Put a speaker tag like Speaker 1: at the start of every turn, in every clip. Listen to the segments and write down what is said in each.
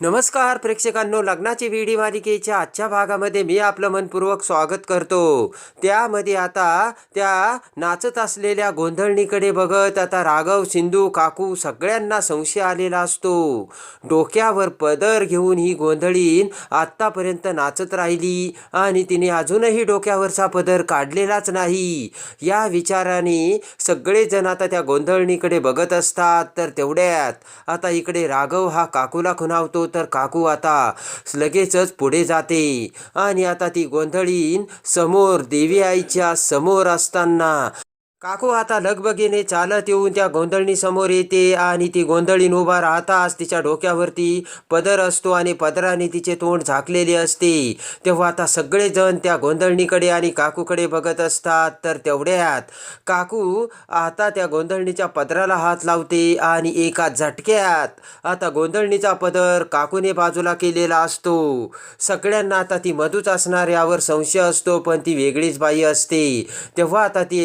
Speaker 1: नमस्कार प्रेक्षकांनो लग्नाची विडी मालिकेच्या आजच्या भागामध्ये मी आपलं मनपूर्वक स्वागत करतो. त्यामध्ये आता त्या नाचत असलेल्या गोंधळणीकडे बघत आता राघव सिंधू काकू सगळ्यांना संशय आलेला असतो. डोक्यावर पदर घेऊन ही गोंधळीन आत्तापर्यंत नाचत राहिली आणि तिने अजूनही डोक्यावरचा पदर काढलेलाच नाही. या विचाराने सगळेजण आता त्या गोंधळणीकडे बघत असतात. तर तेवढ्यात आता इकडे राघव हा काकूला खुणावतो. तर काकू आता लगेचच पुढे जाते. आणि आता ती गोंधळीन समोर देवी आईच्या समोर असताना काकू आता लगबगीने चालत येऊन त्या गोंधळणी समोर येते आणि ती गोंधळीन उभा राहताच तिच्या डोक्यावरती पदर असतो आणि पदराने तिचे तोंड झाकलेले असते. तेव्हा आता सगळेजण त्या गोंधळणीकडे आणि काकूकडे बघत असतात. तर तेवढ्यात काकू आता त्या गोंधळणीच्या पदराला हात लावते आणि एका झटक्यात आता गोंधळणीचा पदर काकूने बाजूला केलेला असतो. सगळ्यांना आता ती मधूच असणार यावर संशय असतो पण ती वेगळीच बाई असते. तेव्हा आता ती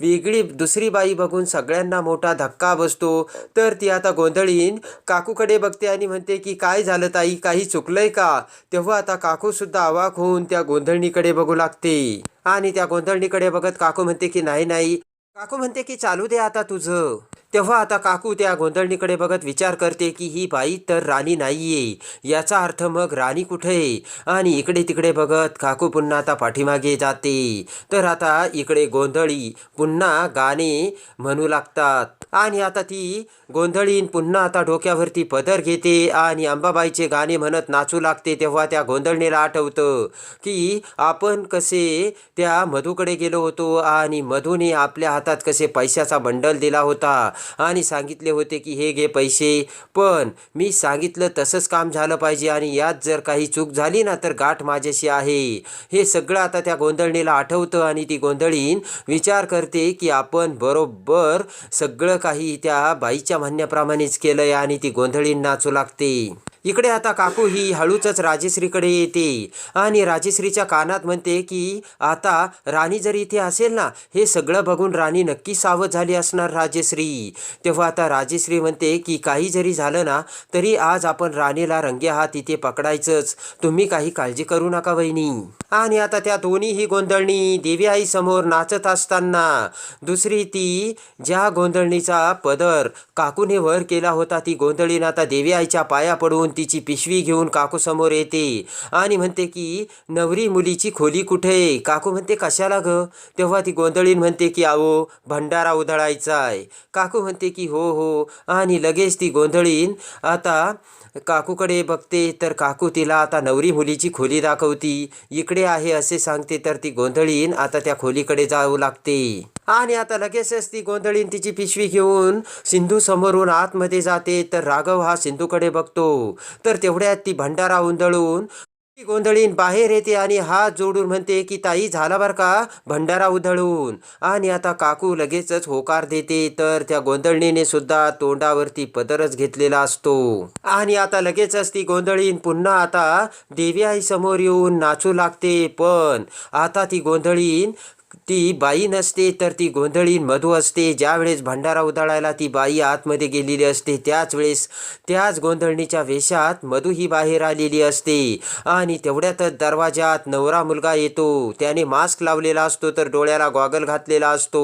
Speaker 1: वेग वेगळी दुसरी बाई बघून सगळ्यांना मोठा धक्का बसतो. तर ती आता गोंधळीन. काकूकडे बघते आणि म्हणते की काय झालं ताई? काही चुकलंय का? तेव्हा आता काकू सुद्धा अवाक होऊन त्या गोंधळणीकडे बघू लागते. आणि त्या गोंधळणीकडे बघत काकू म्हणते की नाही नाही. काकू म्हणते की चालू दे आता तुझं. तेव्हा आता काकू त्या गोंधळणीकडे बघत विचार करते की ही बाई तर राणी नाहीये. याचा अर्थ मग राणी कुठे? आणि इकडे तिकडे बघत काकू पुन्हा आता पाठीमागे जाते. तर आता इकडे गोंधळी पुन्हा गाणे म्हणू लागतात. आणि आता ती गोंधळीन पुन्हा आता डोक्यावरती पदर घेते आणि अंबाबाईचे गाणे म्हणत नाचू लागते तेव्हा त्या गोंधळणीला आठवतं की आपण कसे त्या मधूकडे गेलो होतो आणि मधूने आपल्या हातात कसे पैशाचा बंडल दिला होता आणि सांगितले होते की हे घे पैसे. पण मी सांगितलं तसंच काम झालं पाहिजे आणि यात जर काही चूक झाली ना तर गाठ माझ्याशी आहे. हे सगळं आता त्या गोंधळणीला आठवतं आणि ती गोंधळीन विचार करते की आपण बरोबर सगळं काही त्या बाईच्या म्हणण्याप्रमाणेच केलंय आणि ती गोंधळीन नाचू लागते. इकडे आता काकू ही हळूचच राजेश्रीकडे येते. आणि राजेश्रीच्या कानात म्हणते की आता राणी जर इथे असेल ना हे सगळं बघून राणी नक्की सावध झाली असणार राजेश्री. तेव्हा आता राजेश्री म्हणते की काही जरी झालं ना तरी आज आपण राणीला रंगे हात इथे पकडायचंच. तुम्ही काही काळजी करू नका वहिनी. आणि आता त्या दोन्हीही गोंधळणी देवी आई समोर नाचत असताना दुसरी ती ज्या गोंधळणीचा पदर काकूने वर केला होता ती गोंधळीनं आता देवी आईच्या पाया पडून तिची पिशवी घेऊन काकू समोर येते आणि म्हणते की नवरी मुलीची खोली कुठे? काकू म्हणते कशाला ग? तेव्हा ती गोंधळीन म्हणते की आवो भंडारा उधळायचा आहे काकू म्हणते की हो हो. आणि लगेच ती गोंधळीन आता काकूकडे बघते तर काकू तिला आता नवरी मुलीची खोली दाखवती. इकडे आहे असे सांगते तर ती गोंधळीन आता त्या खोलीकडे जाऊ लागते. आणि आता लगेचच ती गोंधळीन तिची पिशवी घेऊन सिंधू समोरून आतमध्ये जाते तर राघव हा सिंधूकडे बघतो. तर तेवढ्यात ती भंडारा उंदळून ती गोंधळीन बाहेर येते आणि हात जोडून म्हणते की ताई झाला बर का? भंडारा उधळून. आणि आता काकू लगेचच होकार देते. तर त्या गोंधळणीने सुद्धा तोंडावरती पदरच घेतलेला असतो. आणि आता लगेचच ती गोंधळीन पुन्हा आता देवी आई समोर येऊन नाचू लागते. पण आता ती गोंधळीन ती बाई नसते तर ती गोंधळीन मधू असते. ज्यावेळेस भंडारा उधळायला ती बाई आतमध्ये गेलेली असते त्याच वेळेस त्याच गोंधळणीच्या वेशात मधू ही बाहेर आलेली असते. आणि तेवढ्यातच दरवाजात नवरा मुलगा येतो. त्याने मास्क लावलेला असतो तर डोळ्याला गॉगल घातलेला असतो.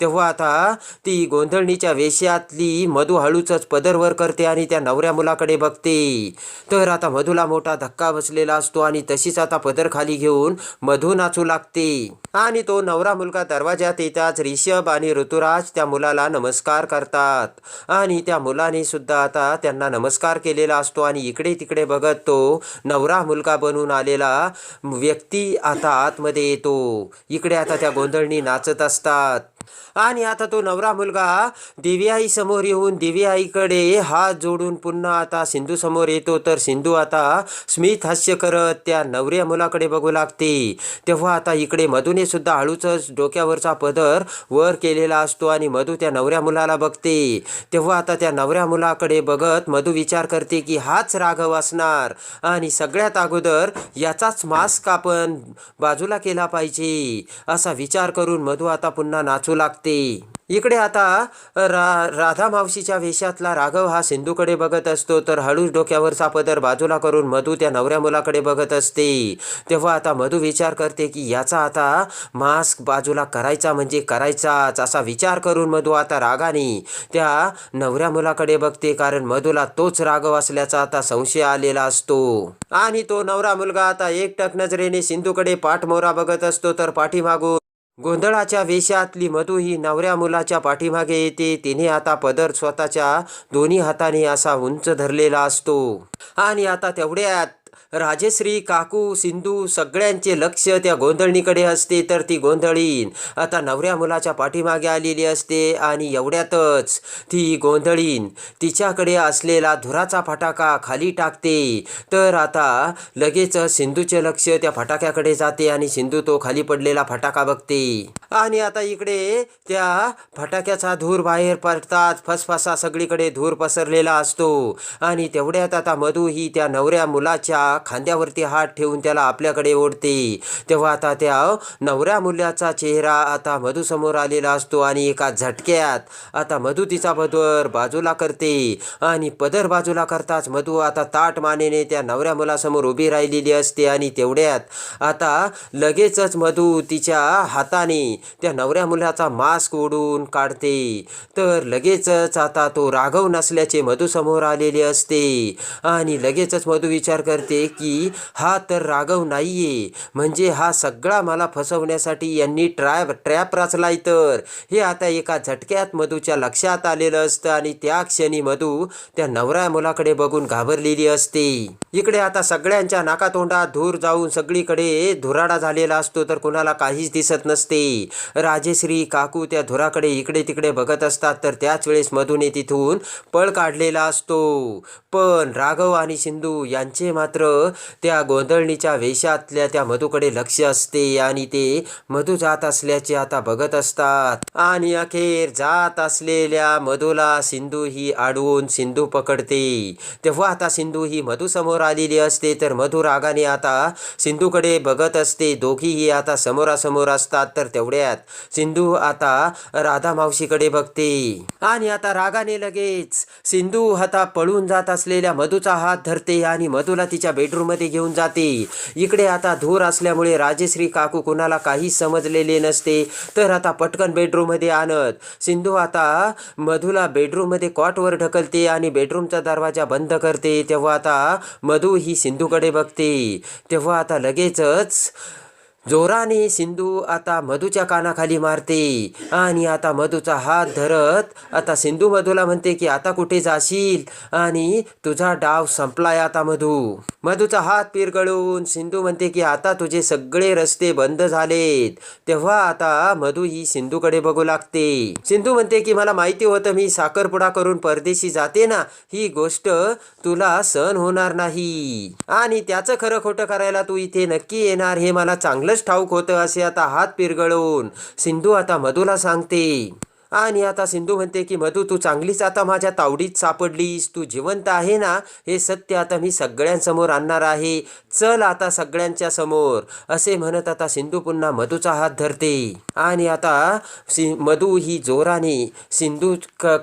Speaker 1: तेव्हा आता ती गोंधळणीच्या वेशातली मधू हळूचच पदरवर करते आणि त्या नवऱ्या मुलाकडे बघते. तर आता मधूला मोठा धक्का बसलेला असतो आणि तशीच आता पदर खाली घेऊन मधू नाचू लागते. आणि तो नवरा मुलगा दरवाजात येताच रिषभ आणि ऋतुराज त्या मुलाला नमस्कार करतात. आणि त्या मुलाने सुद्धा आता त्यांना नमस्कार केलेला असतो आणि इकडे तिकडे बघत तो नवरा मुलगा बनून आलेला व्यक्ती आता आतमध्ये येतो. इकडे आता त्या गोंधळणी नाचत असतात. आणि आता तो नवरा मुलगा दिव्या आई समोर येऊन दिव्याईकडे आईकडे हात जोडून पुन्हा आता सिंधू समोर येतो. तर सिंधू आता स्मित हास्य करत त्या नवऱ्या मुलाकडे बघू लागते. तेव्हा आता इकडे मधूने सुद्धा हळूच डोक्यावरचा पदर वर केलेला असतो आणि मधू त्या नवऱ्या मुलाला बघते. तेव्हा आता त्या नवऱ्या मुलाकडे बघत मधू विचार करते की हाच राघव असणार आणि सगळ्यात अगोदर याचाच मास्क आपण बाजूला केला पाहिजे असा विचार करून मधू आता पुन्हा नाचू लागते. इकडे आता रा राधा मावशीच्या वेशातला राघव हा सिंधूकडे बघत असतो तर हळूच डोक्यावरचा पदर बाजूला करून मधू त्या नवऱ्या मुलाकडे बघत असते. तेव्हा आता मधू विचार करते की याचा आता मास्क बाजूला करायचा म्हणजे करायचाच असा विचार करून मधू आता रागाने त्या नवऱ्या मुलाकडे बघते कारण मधूला तोच राघव असल्याचा आता संशय आलेला असतो. आणि तो नवरा मुलगा आता एकटक नजरेने सिंधूकडे पाठमोरा बघत असतो तर पाठीमागून गोंधळाच्या वेशातली मधू ही नवऱ्या मुलाच्या पाठीमागे येते. तिने आता पदर स्वतःच्या दोन्ही हाताने असा उंच धरलेला असतो. आणि आता तेवढ्यात राजश्री काकू सिंधू सगळ्यांचे लक्ष त्या गोंधळणीकडे असते तर ती गोंधळीन. आता नवऱ्या मुलाच्या पाठीमागे आलेली असते आणि एवढ्यातच ती गोंधळीन. तिच्याकडे असलेला धुराचा फटाका खाली टाकते. तर आता लगेच सिंधूचे लक्ष त्या फटाक्याकडे जाते आणि सिंधू तो खाली पडलेला फटाका बघते. आणि आता इकडे त्या फटाक्याचा धूर बाहेर पडताच फसफसा सगळीकडे धूर पसरलेला असतो. आणि तेवढ्यात आता मधू ही त्या नवऱ्या मुलाच्या खांद्यावरती हात ठेवून त्याला आपल्याकडे ओढते. तेव्हा आता त्या नवऱ्या मुलाचा चेहरा आता मधू समोर आलेला असतो आणि एका झटक्यात आता मधू तिचा पदर बाजूला करते. आणि पदर बाजूला करताच मधू आता ताट मानेने त्या नवऱ्या मुलासमोर उभी राहिलेली असते आणि तेवढ्यात आता लगेचच मधू तिच्या हाताने त्या नवऱ्या मुलाचा मास्क ओढून काढते. तर लगेचच आता तो राघव नसल्याचे मधू समोर आलेले असते. आणि लगेचच मधू विचार करते की हा तर राघव नाहीये. म्हणजे हा सगळा मला फसवण्यासाठी यांनी ट्रॅप ट्रॅप रचलाय तर. हे आता एका झटक्यात मधूच्या लक्षात आलेलं असतं आणि त्या क्षणी मधू त्या नवऱ्या मुलाकडे बघून घाबरलेली असते. इकडे आता सगळ्यांच्या नाकातोंडात धूर जाऊन सगळीकडे धुराडा झालेला असतो तर कुणाला काहीच दिसत नसते. राजेश्री काकू त्या धुराकडे इकडे तिकडे बघत असतात. तर त्याच वेळेस मधूने तिथून पळ काढलेला असतो. पण राघव आणि सिंधू यांचे मात्र त्या गोंधळणीच्या वेशातल्या त्या मधूकडे लक्ष असते आणि ते मधू जात असल्याचे आता बघत असतात. आणि अखेर जात असलेल्या मधूला सिंधू ही आडवून सिंधू पकडते. तेव्हा आता सिंधू ही मधू समोर आलेली असते. तर मधू रागाने आता सिंधूकडे बघत असते. दोघीही आता समोरासमोर असतात. तर तेवढ्यात सिंधू आता राधा मावशीकडे बघते. आणि आता रागाने लगेच सिंधू आता पळून जात असलेल्या मधूचा हात धरते आणि मधूला तिच्या बेडरूममध्ये घेऊन जाते. इकडे आता धूर असल्यामुळे राजेश्री काकू कुणाला काही समजलेले नसते. तर आता पटकन बेडरूममध्ये आणत सिंधू आता मधूला बेडरूममध्ये कॉटवर ढकलते आणि बेडरूमचा दरवाजा बंद करते. तेव्हा आता मधू ही सिंधूकडे बघते. तेव्हा आता लगेचच जोराने सिंधू आता मधूच्या कानाखाली मारते. आणि आता मधूचा हात धरत आता सिंधू मधूला म्हणते की आता कुठे जाशील? आणि तुझा डाव संपलाय आता मधू. मधूचा हात पिरगळून सिंधू म्हणते की आता तुझे सगळे रस्ते बंद झालेत. तेव्हा आता मधू ही सिंधूकडे बघू लागते. सिंधू म्हणते की मला माहिती होतं मी साखरपुडा करून परदेशी जाते ना. ही गोष्ट तुला सहन होणार नाही. आणि त्याचं खरं खोटं करायला तू इथे नक्की येणार हे मला चांगलं चांगलंच ठाऊक होतं असे आता हात पिरगळून. सिंधू आता मधूला सांगते. आणि आता सिंधू म्हणते की मधू तू चांगलीच आता माझ्या तावडीत सापडलीस. तू जिवंत आहे ना हे सत्य आता मी सगळ्यांसमोर आणणार आहे. चल आता सगळ्यांच्या समोर. असे म्हणत आता सिंधू पुन्हा मधूचा हात धरते. आणि आता सि मधू ही जोराने सिंधू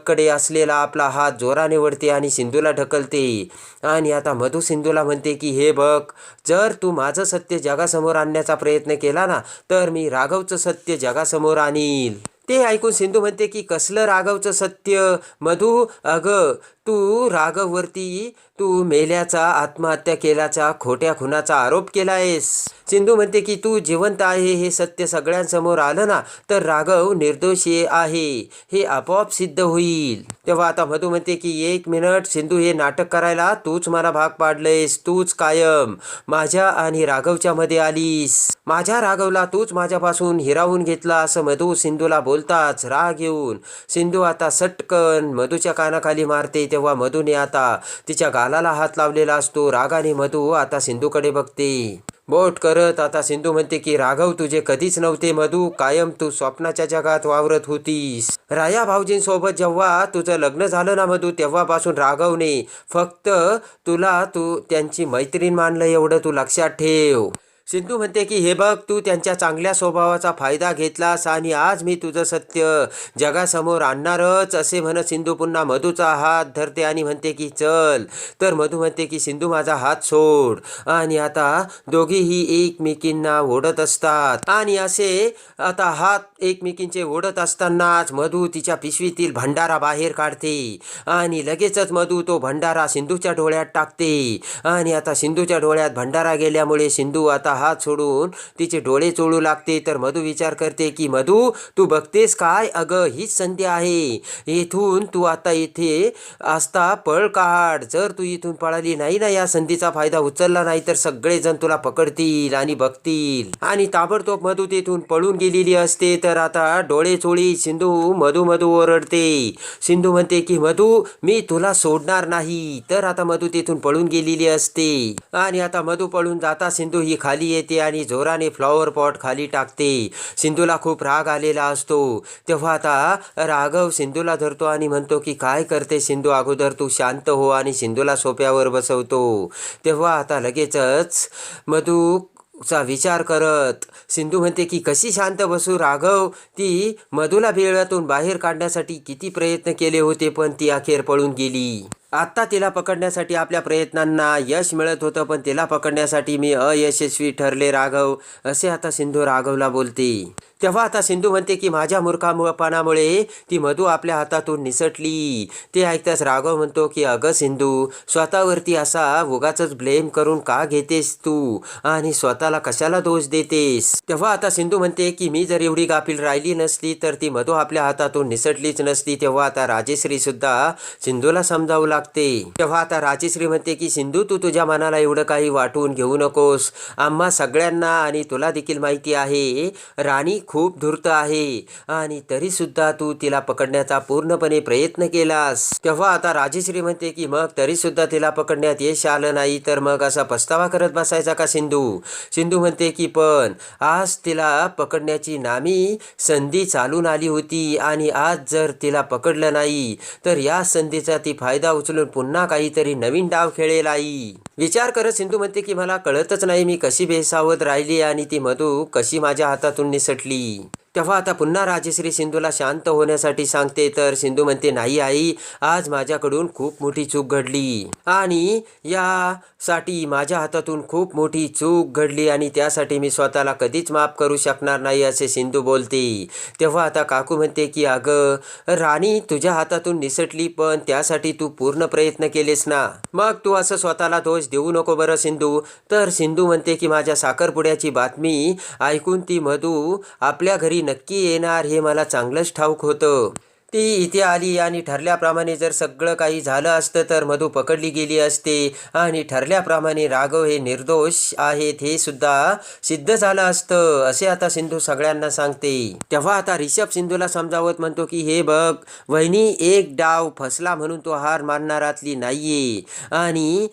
Speaker 1: कडे असलेला आपला हात जोराने वळते आणि सिंधूला ढकलते. आणि आता मधू सिंधूला म्हणते की हे बघ जर तू माझं सत्य जगासमोर आणण्याचा प्रयत्न केला ना तर मी राघवचं सत्य जगासमोर आणील. ते ऐकून सिंधू म्हणते की कसलं राघवचं सत्य? मधू अगं तू राघववरती तू मेल्याचा आत्महत्या केल्याचा खोट्या खुनाचा आरोप केला आहेस सिंधू म्हणते की तू जिवंत आहे हे सत्य सगळ्यांसमोर आलं ना तर राघव निर्दोषी आहे. हे आपोआप सिद्ध होईल. तेव्हा आता मधू म्हणते की एक मिनिट सिंधू हे नाटक करायला तूच मला भाग पाडलंयस तूच कायम. माझ्या आणि राघवच्या मध्ये आलीस. माझ्या राघवला तूच माझ्यापासून हिरावून घेतला असं मधू सिंधूला बोलताच राग येऊन सिंधू आता सटकन मधूच्या कानाखाली मारते तेव्हा मधूने आता तिच्या गालाला हात लावलेला असतो. रागाने मधू आता सिंधूकडे बघते. बोट करत आता सिंधू म्हणते की राघव तुझे कधीच नव्हते मधू. कायम तू स्वप्नाच्या जगात वावरत होतीस. राया भाऊजींसोबत जेव्हा तुझं लग्न झालं ना मधू तेव्हापासून राघवने फक्त तुला तू त्यांची मैत्रीण मानलं एवढं तू लक्षात ठेव. सिंधू म्हणते की हे बघ तू त्यांच्या चांगल्या स्वभावाचा फायदा घेतलास आणि आज मी तुझं सत्य जगासमोर आणणारच असे म्हणत सिंधू पुन्हा मधूचा हात धरते आणि म्हणते की चल. तर मधू म्हणते की सिंधू माझा हात सोड. आणि आता दोघीही एकमेकींना ओढत असतात. आणि असे आता हात एकमेकींचे ओढत असतानाच मधू तिच्या पिशवीतील भंडारा बाहेर काढते. आणि लगेचच मधू तो भंडारा सिंधूच्या डोळ्यात टाकते. आणि आता सिंधूच्या डोळ्यात भंडारा गेल्यामुळे सिंधू आता हात सोडून तिचे डोळे चोळू लागते. तर मधू विचार करते की मधू तू बघतेस काय? अगं हीच संधी आहे. इथून तू आता इथे असता पळ काढ. जर तू इथून पळाली नाही ना या संधीचा फायदा उचलला नाही तर सगळेजण तुला पकडतील आणि बघतील. आणि ताबडतोब मधू तिथून पळून गेलेली असते. तर आता डोळे चोळी सिंधू मधू मधू ओरडते. सिंधू म्हणते की मधू मी तुला सोडणार नाही. तर आता मधू तिथून पळून गेलेली असते. आणि आता मधू पळून जाता सिंधू ही खाली येते आणि जोराने फ्लॉवर पॉट खाली टाकते. सिंधूला खूप राग आलेला असतो. तेव्हा आता राघव सिंधूला धरतो आणि म्हणतो की काय करते सिंधू? अगोदर तू शांत हो आणि सिंधूला सोप्यावर बसवतो. तेव्हा आता लगेचच मधू चा विचार करत सिंधू म्हणते की कशी शांत बसू राघव? ती मधूला बिळातून बाहेर काढण्यासाठी किती प्रयत्न केले होते पण ती अखेर पळून गेली. आत्ता तिला पकडण्यासाठी आपल्या प्रयत्नांना यश मिळत होतं पण तिला पकडण्यासाठी मी अयशस्वी ठरले राघव असे आता सिंधू राघवला बोलते. तेव्हा आता सिंधू म्हणते की माझ्या मूर्खामुळेपणामुळे ती मधू आपल्या हातातून निसटली. ते ऐकताच राघव म्हणतो की अगं सिंधू स्वतःवरती असा उगाच ब्लेम करून का घेतेस तू? आणि स्वतःला कशाला दोष देतेस? तेव्हा आता सिंधू म्हणते की मी जर एवढी गाफील राहिली नसली तर ती मधू आपल्या हातातून निसटलीच नसती. तेव्हा आता राजेश्री सुद्धा सिंधूला समजावू लागते. तेव्हा आता राजेश्री म्हणते की सिंधू तू तुझ्या मनाला एवढं काही वाटून घेऊ नकोस. आम्हा सगळ्यांना आणि तुला देखील माहिती आहे राणी खूप धूर्त आहे. आणि तरी सुद्धा तू तिला पकडण्याचा पूर्णपणे प्रयत्न केलास. तेव्हा आता राजेश्री म्हणते की मग तरी सुद्धा तिला पकडण्यात यश आलं नाही तर मग असा पस्तावा करत बसायचा का सिंधू? सिंधू म्हणते की पण आज तिला पकडण्याची नामी संधी चालून आली होती आणि आज जर तिला पकडलं नाही तर या संधीचा ती फायदा उचलून पुन्हा काहीतरी नवीन डाव खेळेल आई. विचार करत सिंधू म्हणते की मला कळतच नाही मी कशी बेसावत राहिली आणि ती मधू कशी माझ्या हातातून निसटली. E. तेव्हा आता पुन्हा राजश्री सिंधूला शांत होण्यासाठी सांगते तर सिंधू म्हणते नाही आई आज माझ्याकडून खूप मोठी चूक घडली आणि यासाठी माझ्या हातातून खूप मोठी चूक घडली आणि त्यासाठी मी स्वतःला कधीच माफ करू शकणार नाही असे सिंधू बोलते. तेव्हा आता काकू म्हणते की अगं राणी तुझ्या हातातून निसटली पण त्यासाठी तू पूर्ण प्रयत्न केलेस ना. मग तू असं स्वतःला दोष देऊ नको बरं सिंधू. तर सिंधू म्हणते की माझ्या साखरपुड्याची बातमी ऐकून ती मधू आपल्या घरी नक्की येणार हे मला चांगलंच ठाऊक होतं. ती इथे आली आणि ठरल्याप्रमाणे जर सगळं काही झालं असतं तर मधू पकडली गेली असते. आणि ठरल्याप्रमाणे राघव हे निर्दोष आहेत हे सुद्धा सिद्ध झालं असतं असे आता सिंधू सगळ्यांना सांगते. तेव्हा आता रिषभ सिंधूला समजावत म्हणतो की हे बघ वहिनी एक डाव फसला म्हणून तो हार मानणारातली नाहीये. आणि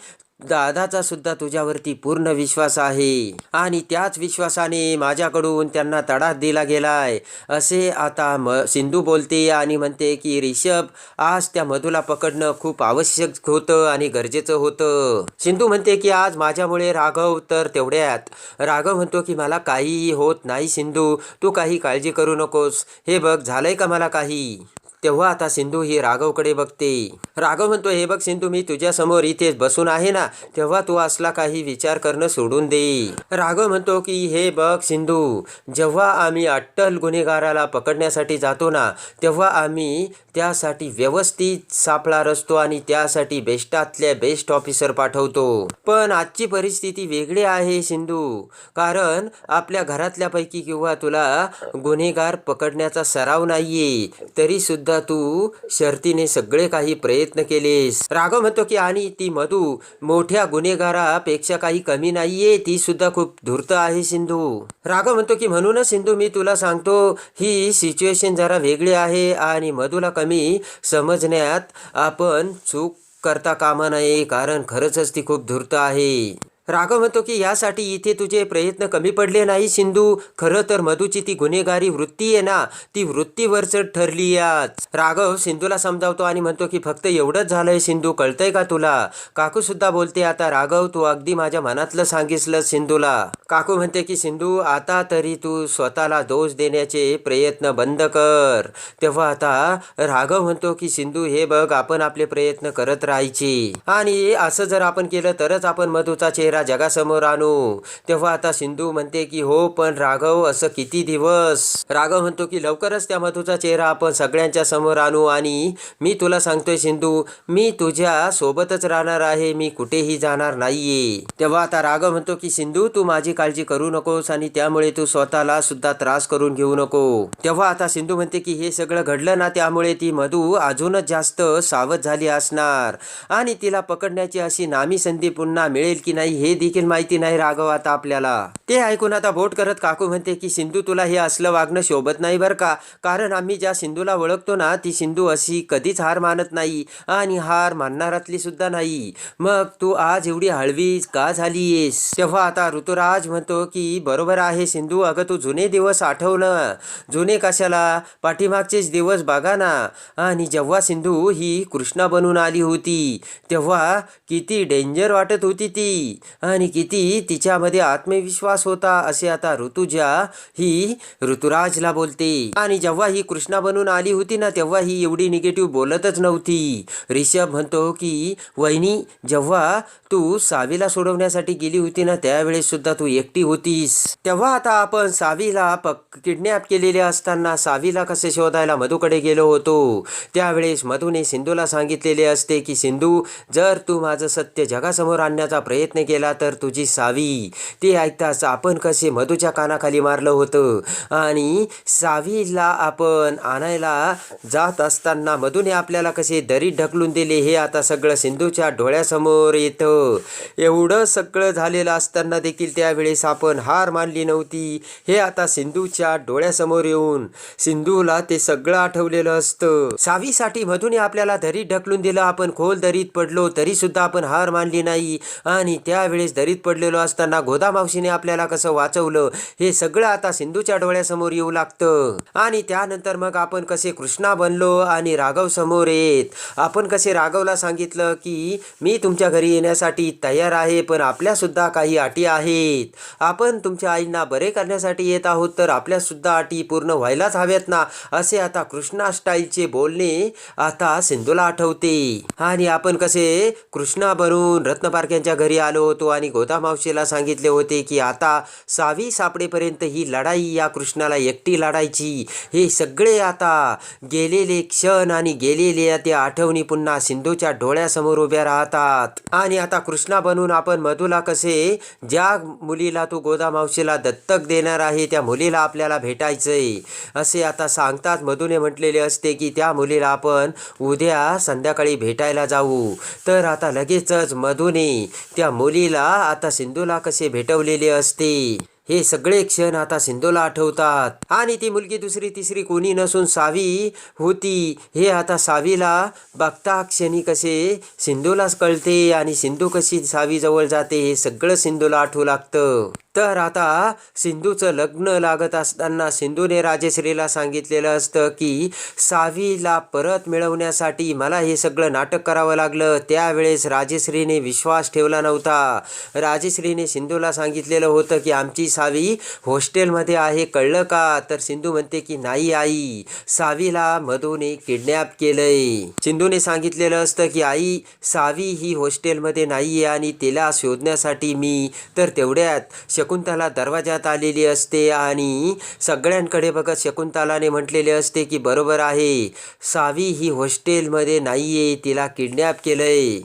Speaker 1: दादाचा सुद्धा तुझ्यावरती पूर्ण विश्वास आहे. आणि त्याच विश्वासाने माझ्याकडून त्यांना तडा दिला गेलाय. असे आता म सिंधू बोलते आणि म्हणते की रिषभ आज त्या मधूला पकडणं खूप आवश्यक होतं आणि गरजेचं होतं. सिंधू म्हणते की आज माझ्यामुळे राघव तर तेवढ्यात. राघव म्हणतो की मला काहीही होत नाही सिंधू. तू काही काळजी करू नकोस. हे बघ झालंय का मला काही? तेव्हा आता सिंधू ही राघवकडे बघते. राघव म्हणतो हे बघ सिंधू मी तुझ्यासमोर इथेच बसून आहे ना तेव्हा तू असला काही विचार करणं सोडून दे. राघव म्हणतो की हे बघ सिंधू जेव्हा आम्ही अट्टल गुन्हेगाराला पकडण्यासाठी जातो ना तेव्हा आम्ही त्यासाठी व्यवस्थित सापळा रचतो आणि त्यासाठी बेस्टातल्या बेस्ट ऑफिसर पाठवतो. पण आजची परिस्थिती वेगळी आहे सिंधू. कारण आपल्या घरातल्यापैकी किंवा तुला गुन्हेगार पकडण्याचा सराव नाहीये तरी सुद्धा तू शर्तीने सगळे काही प्रयत्न केलेस. राघव म्हणतो की आणि ती मधू मोठ्या गुन्हेगारापेक्षा काही कमी नाहीये ती सुद्धा खूप धूर्त आहे सिंधू. राघव म्हणतो की म्हणूनच सिंधू मी तुला सांगतो ही सिच्युएशन जरा वेगळी आहे आणि मधूला कमी समजण्यात आपण चूक करता कामा नये कारण खरंचच ती खूप धूर्त आहे. राघव म्हणतो की यासाठी इथे तुझे प्रयत्न कमी पडले नाही सिंधू. खरं तर मधूची ती गुन्हेगारी वृत्ती आहे ना ती वृत्तीवरच ठरली याच राघव सिंधूला समजावतो आणि म्हणतो की फक्त एवढंच झालंय सिंधू कळतंय का तुला? काकू सुद्धा बोलते आता राघव तू अगदी माझ्या मनातलं सांगितलं सिंधूला. काकू म्हणते की सिंधू आता तरी तू स्वतःला दोष देण्याचे प्रयत्न बंद कर. तेव्हा आता राघव म्हणतो की सिंधू हे बघ आपण आपले प्रयत्न करत राहायची. आणि असं जर आपण केलं तरच आपण मधूचा चेहरा जगासमोर आणू. तेव्हा आता सिंधू म्हणते की हो पण राघव असं किती दिवस? राघव म्हणतो की लवकरच त्या मधूचा चेहरा आपण सगळ्यांच्या समोर आणू आणि मी तुला सांगतोय सिंधू मी तुझ्या सोबतच राहणार आहे मी कुठेही जाणार नाहीये. तेव्हा आता राघव म्हणतो की सिंधू तू माझी काळजी करू नकोस आणि त्यामुळे तू स्वतःला सुद्धा त्रास करून घेऊ नको. तेव्हा आता सिंधू म्हणते की हे सगळं घडलं ना त्यामुळे ती मधू अजूनच जास्त सावध झाली असणार आणि तिला पकडण्याची अशी नामी संधी पुन्हा मिळेल की नाही हे हे देखील माहिती नाही राघव आता आपल्याला. ते ऐकून आता बोट करत काकू म्हणते की सिंधू तुला हे असलं वागणं शोभत नाही बरं का? कारण आम्ही ज्या सिंधूला ओळखतो ना ती सिंधू अशी कधीच हार मानत नाही आणि हार मानणारातली सुद्धा नाही. मग तू आज एवढी हळवी का झालीयेस? तेव्हा आता ऋतुराज म्हणतो की बरोबर आहे सिंधू अगं तू जुने दिवस आठवलं. जुने कशाला? पाठीमागचेच दिवस बघा ना. आणि जेव्हा सिंधू ही कृष्णा बनून आली होती तेव्हा किती डेंजर वाटत होती ती. आणि किती तिच्यामध्ये आत्मविश्वास होता असे आता ऋतुजा ही ऋतुराजला बोलते. आणि जेव्हा ही कृष्णा बनून आली होती ना तेव्हा ही एवढी निगेटिव्ह बोलतच नव्हती. ऋषभ म्हणतो की वहिनी जेव्हा तू सावीला सोडवण्यासाठी गेली होती ना त्यावेळेस सुद्धा तू एकटी होतीस. तेव्हा आता आपण सावीला पक किडनॅप केलेले असताना सावीला कसे शोधायला मधूकडे गेलो होतो? त्यावेळेस मधूने सिंधूला सांगितलेले असते की सिंधू जर तू माझं सत्य जगासमोर आणण्याचा प्रयत्न केला तर तुझी सावी. ते ऐकताच आपण कसे मधूच्या कानाखाली मारलं होतं. आणि सावीला आपण आणायला जात असताना मधूने आपल्याला कसे दरीत ढकलून दिले हे आता सगळं सिंधूच्या डोळ्यासमोर येतं. एवढं सगळं झालेलं असताना देखील त्यावेळेस आपण हार मानली नव्हती. हे आता सिंधूच्या डोळ्यासमोर येऊन सिंधूला ते सगळं आठवलेलं असतं. सावीसाठी मधूने आपल्याला दरीत ढकलून दिलं. आपण खोल दरीत पडलो तरी सुद्धा आपण हार मानली नाही. आणि त्या त्यावेळेस दरीत पडलेलो असताना गोदा मावशीने आपल्याला कसं वाचवलं हे सगळं आता सिंधूच्या डोळ्यासमोर येऊ लागतं. आणि त्यानंतर मग आपण कसे कृष्णा बनलो आणि राघव समोर येत. आपण कसे राघवला सांगितलं की मी तुमच्या घरी येण्यासाठी तयार आहे पण आपल्या सुद्धा काही अटी आहेत. आपण तुमच्या आईंना बरे करण्यासाठी येत आहोत तर आपल्या सुद्धा अटी पूर्ण व्हायलाच हव्यात ना असे आता कृष्णा स्टाईलचे बोलणे आता सिंधूला आठवते. आणि आपण कसे कृष्णा बनून रत्नपारख्यांच्या घरी आलो होतो आणि गोदामावशीला सांगितले होते की आता सावी सापडेपर्यंत ही लढाई या कृष्णाला एकटी लढायची. हे सगळे आता गेलेले क्षण आणि गेलेल्या त्या आठवणी पुन्हा सिंधूच्या डोळ्यासमोर उभ्या राहतात. आणि आता कृष्णा बनून आपण मधूला कसे? ज्या मुलीला तू गोदामावशीला दत्तक देणार आहे त्या मुलीला आपल्याला भेटायचंय. असे आता सांगतात मधूने म्हटलेले असते की त्या मुलीला आपण उद्या संध्याकाळी भेटायला जाऊ. तर आता लगेचच मधूने त्या मुलीला आता सिंधूला कसे भेटवलेले असते? हे सगळे क्षण आता सिंधूला आठवतात. आणि ती मुलगी दुसरी तिसरी कोणी नसून सावी होती. हे आता सावीला बघता क्षणी कसे सिंधूलाच कळते आणि सिंधू कशी सावी जवळ जाते हे सगळं सिंधूला आठवू लागतं. तर आता सिंधूचं लग्न लागत असताना सिंधूने राजेश्रीला सांगितलेलं असतं की सावीला परत मिळवण्यासाठी मला हे सगळं नाटक करावं लागलं. त्यावेळेस राजश्रीने विश्वास ठेवला नव्हता. राजश्रीने सिंधूला सांगितलेलं होतं की आमची सावी हॉस्टेलमध्ये आहे कळलं का? तर सिंधू म्हणते की नाही आई सावीला मधूने किडनॅप केलंय. सिंधूने सांगितलेलं असतं की आई सावी ही हॉस्टेलमध्ये नाही आहे आणि तिला शोधण्यासाठी मी तर तेवढ्यात शकुंतला दरवाजात आलेली असते आणि सगळ्यांकडे बघत शकुंतलाने म्हटलेले असते की बरोबर आहे सावी ही हॉस्टेलमध्ये नाही आहे तिला किडनॅप केलंय.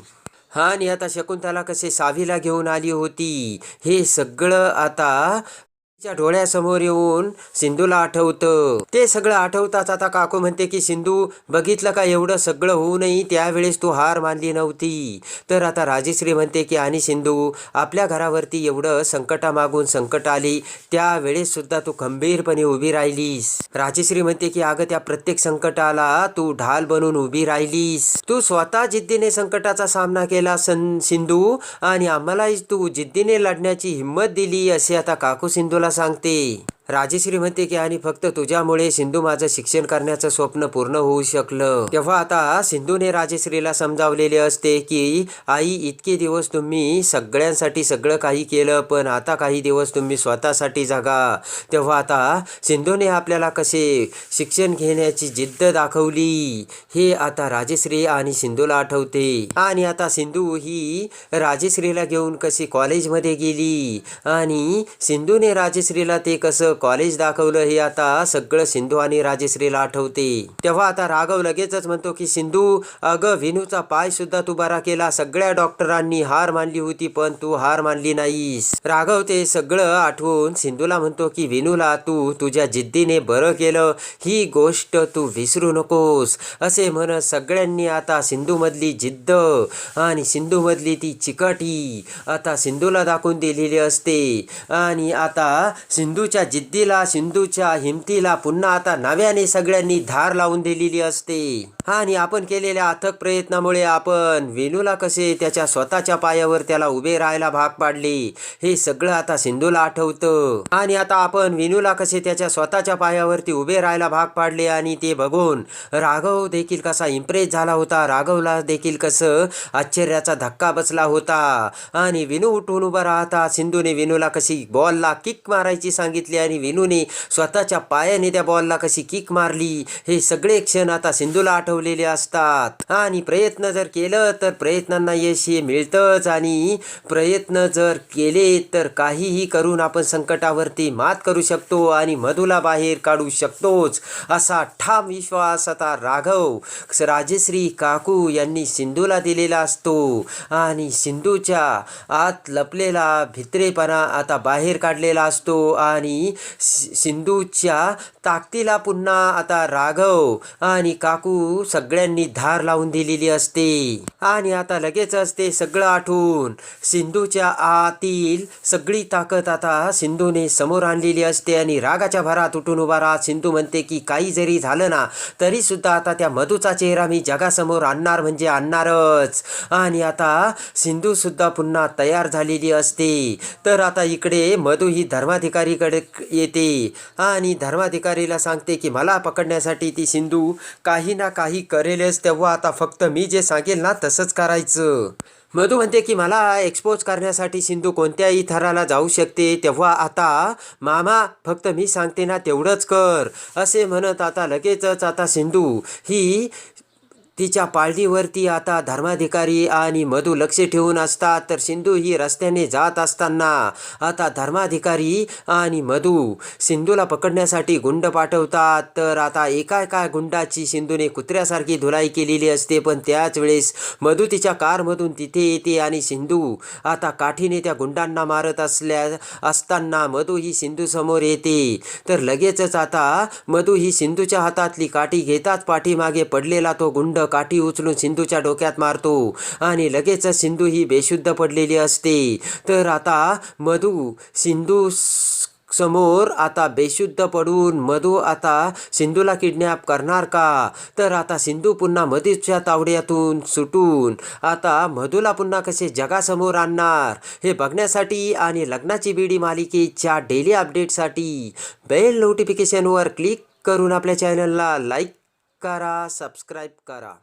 Speaker 1: हा आणि आता शकुंतला कसे सावीला घेऊन आली होती. हे सगळं आता तिच्या डोळ्यासमोर येऊन सिंधूला आठवतं. ते सगळं आठवताच आता काकू म्हणते की सिंधू बघितलं का एवढं सगळं होऊनही त्यावेळेस तू हार मानली नव्हती. तर आता राजेश्री म्हणते की आणि सिंधू आपल्या घरावरती एवढं संकटामागून संकट आली त्यावेळेस सुद्धा तू खंबीरपणे उभी राहिलीस. राजेश्री म्हणते की अगं त्या प्रत्येक संकटाला तू ढाल बनून उभी राहिलीस. तू स्वतः जिद्दीने संकटाचा सामना केला सिंधू आणि आम्हालाही तू जिद्दीने लढण्याची हिंमत दिली असे आता काकू सिंधूला सांगते राजेश्री म्हणते की आणि फक्त तुझ्यामुळे सिंधू माझं शिक्षण करण्याचं स्वप्न पूर्ण होऊ शकलं. तेव्हा आता सिंधूने राजेश्रीला समजावलेले असते की आई इतके दिवस तुम्ही सगळ्यांसाठी सगळं काही केलं पण आता काही दिवस तुम्ही स्वतःसाठी जगा. तेव्हा आता सिंधूने आपल्याला कसे शिक्षण घेण्याची जिद्द दाखवली हे आता राजेश्री आणि सिंधूला आठवते. आणि आता सिंधू ही राजेश्रीला घेऊन कशी कॉलेजमध्ये गेली आणि सिंधूने राजेश्रीला ते कसं कॉलेज दाखवलं हे आता सगळं सिंधू आणि राजेश्रीला आठवते. तेव्हा आता राघव लगेचच म्हणतो की सिंधू अगं विनूचा पाय सुद्धा तू बरा केला. सगळ्या डॉक्टरांनी हार मानली होती पण तू हार मानली नाहीस. राघव ते सगळं आठवून सिंधूला म्हणतो की विनूला तू तुझ्या जिद्दीने बरं केलं. ही गोष्ट तू विसरू नकोस. असे म्हणत सगळ्यांनी आता सिंधूमधली जिद्द आणि सिंधूमधली ती चिकाटी आता सिंधूला दाखवून दिलेली असते. आणि आता सिंधूच्या जिद्दीला सिंधूच्या हिमतीला पुन्हा आता नव्याने सगळ्यांनी धार लावून दिलेली असते. आणि आपण केलेल्या अथक प्रयत्नामुळे आपण वेणूला कसे त्याच्या स्वतःच्या पायावर त्याला उभे राहायला भाग पाडले हे सगळं आता सिंधूला आठवतं. आणि आता आपण वेणूला कसे त्याच्या स्वतःच्या पायावरती उभे राहायला भाग पाडले आणि ते बघून राघव देखील कसा इम्प्रेस झाला होता. राघवला देखील कसं आश्चर्याचा धक्का बसला होता. आणि विनू उठून उभा राहता सिंधूने विनूला कशी बॉलला किक मारायची सांगितली आणि विनूने स्वतःच्या पायाने त्या बॉलला कशी किक मारली हे सगळे क्षण आता सिंधूला आठव साठवलेले असतात. आणि प्रयत्न जर केलं तर प्रयत्नांना यश हे मिळतंच. आणि प्रयत्न जर केले तर काहीही करून आपण संकटावरती मात करू शकतो आणि मधुला बाहेर काढू शकतोच असा ठाम विश्वास आता राघव राजश्री काकू यांनी सिंधूला दिलेला असतो. आणि सिंधूच्या आत लपलेला भित्रेपणा आता बाहेर काढलेला असतो. आणि सिंधूच्या ताकदीला पुन्हा आता राघव आणि काकू सगळ्यांनी धार लावून दिलेली असते. आणि आता लगेचच ते सगळं आठवून. सिंधूच्या आतील सगळी ताकद आता सिंधूने समोर आणलेली असते आणि रागाच्या भरात उठून उभा राहत सिंधू म्हणते की काही जरी झालं ना तरी सुद्धा आता त्या मधूचा चेहरा मी जगासमोर आणणार म्हणजे आणणारच. आणि आता सिंधू सुद्धा पुन्हा तयार झालेली असते. तर आता इकडे मधू ही धर्माधिकारीकडे येते. आणि धर्माधिकारीला सांगते की मला पकडण्यासाठी ती सिंधू काही ना काही करेलच तेव्हा आता फक्त मी जे सांगेल ना तसंच करायचं. मधू म्हणते की मला एक्सपोज करण्यासाठी सिंधू कोणत्याही थराला जाऊ शकते तेव्हा आता मामा फक्त मी सांगते ना तेवढंच कर. असे म्हणत आता लगेचच आता सिंधू ही तिच्या पाळणीवरती आता धर्माधिकारी आणि मधू लक्ष ठेवून असतात. तर सिंधू ही रस्त्याने जात असताना आता धर्माधिकारी आणि मधू सिंधूला पकडण्यासाठी गुंड पाठवतात. तर आता एका एका गुंडाची सिंधूने कुत्र्यासारखी धुलाई केलेली असते. पण त्याच वेळेस मधू तिच्या कारमधून तिथे येते आणि सिंधू आता काठीने त्या गुंडांना मारत असल्या असताना मधू ही सिंधू समोर येते. तर लगेचच आता मधू ही सिंधूच्या हातातली काठी घेतात पाठीमागे पडलेला तो गुंड काठी उचलून सिंधूच्या डोक्यात मारतो आणि लगेचच सिंधू ही बेशुद्ध पडलेली असते. तर आता मधू सिंधू समोर आता बेशुद्ध पडून मधू आता सिंधूला किडनॅप करणार का? तर आता सिंधू पुन्हा मधूच्या तावड्यातून सुटून आता मधूला पुन्हा कसे जगासमोर आणणार? हे बघण्यासाठी आणि लग्नाची बीडी मालिकेच्या डेली अपडेटसाठी बेल नोटिफिकेशनवर क्लिक करून आपल्या चॅनलला लाईक करा सबस्क्राईब करा.